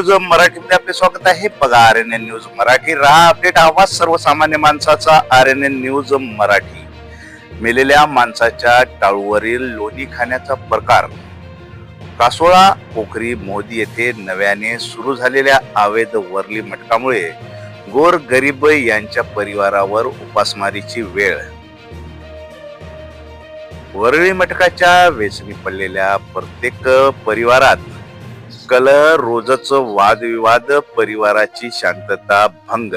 News मराठीमध्ये आपले स्वागत आहे. बघा R N N news Marathi. राहा अपडेट. आवाज सर्वसामान्य माणसाचा R N N news Marathi. मेलेल्या माणसाच्या टाळूवरील लोणी खाण्याचा प्रकार. कासोळा पोखरी मोदी येथे नव्याने सुरू झालेल्या आवेद वरली मटकामुळे गोर गरीब यांच्या परिवारावर उपासमारीची वेळ. वरळी मटकाच्या वेचणी पडलेल्या प्रत्येक परिवारात कल रोजच वादविवाद परिवाराची शांतता भंग.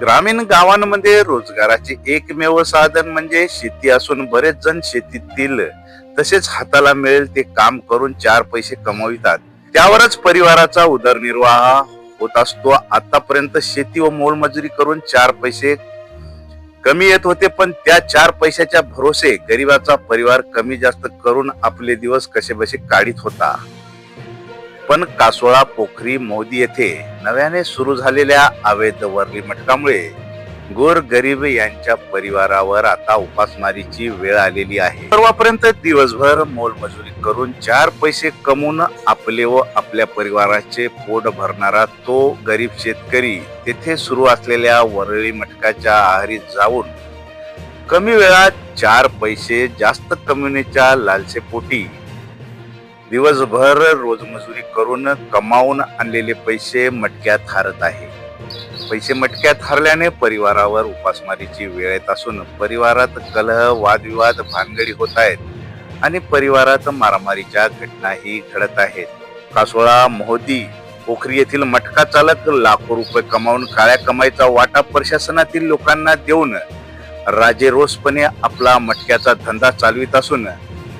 ग्रामीण गावांमध्ये रोजगाराचे एकमेव साधन म्हणजे शेती असून बरेच जण शेतीतील तसेच हाताला मिळेल ते काम करून चार पैसे कमवितात. त्यावरच परिवाराचा उदरनिर्वाह होत असतो. आतापर्यंत शेती व मोलमजुरी करून चार पैसे कमी येत होते पण त्या चार पैशाच्या भरोसे गरिबाचा परिवार कमी जास्त करून आपले दिवस कसे बसे काढीत होता. पण कासोळा पोखरी मोदी येथे नव्याने सुरू झालेल्या अवैध वरली मटकामुळे गोर गरीब यांच्या परिवारावर आता उपासमारीची वेळ आलेली आहे. परवापर्यंत दिवसभर मोलमजुरी करून चार पैसे कमवून आपले व आपल्या परिवाराचे पोट भरणारा तो गरीब शेतकरी तेथे सुरू असलेल्या वरळी मटकाच्या आहारी जाऊन कमी वेळात चार पैसे जास्त कमविण्याच्या लालसेपोटी दिवसभर रोजमजुरी करून कमावून आणलेले पैसे मटक्यात हारत आहे. पैसे मटक्यात हरल्याने परिवारावर उपासमारीची वेळ येत असून परिवारात कलह वादविवाद भानगडी होत आहेत आणि परिवारात मारामारीच्या घटनाही घडत आहेत. कासोळा मोहदी पोखरी येथील मटका चालक लाखो रुपये कमावून काळ्या कमाईचा वाटा प्रशासनातील लोकांना देऊन राजेरोसपणे आपला मटक्याचा धंदा चालवित असून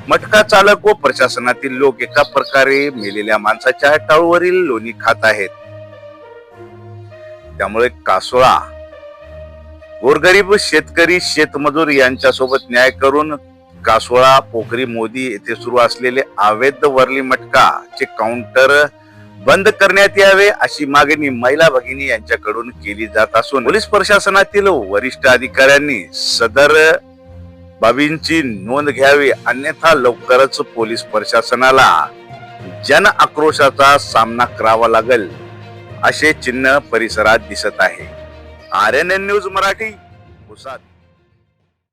मटका चालक व प्रशासनातील लोक एका प्रकारे मेलेल्या माणसाच्या टाळूवरील लोणी खात आहेत. त्यामुळे कासोळा गोरगरीब शेतकरी शेतमजूर यांच्यासोबत न्याय करून कासोळा पोखरी मोदी येथे सुरू असलेले अवैध वरली मटका चे काउंटर बंद करण्यात यावे अशी मागणी महिला भगिनी यांच्याकडून केली जात असून पोलीस प्रशासनातील वरिष्ठ अधिकाऱ्यांनी सदर बाबींची नोंद घ्यावी अन्यथा लवकरच पोलीस प्रशासनाला जन आक्रोशाचा सामना करावा लागेल असे चिन्ह परिसरात दिसत आहे. R N N news Marathi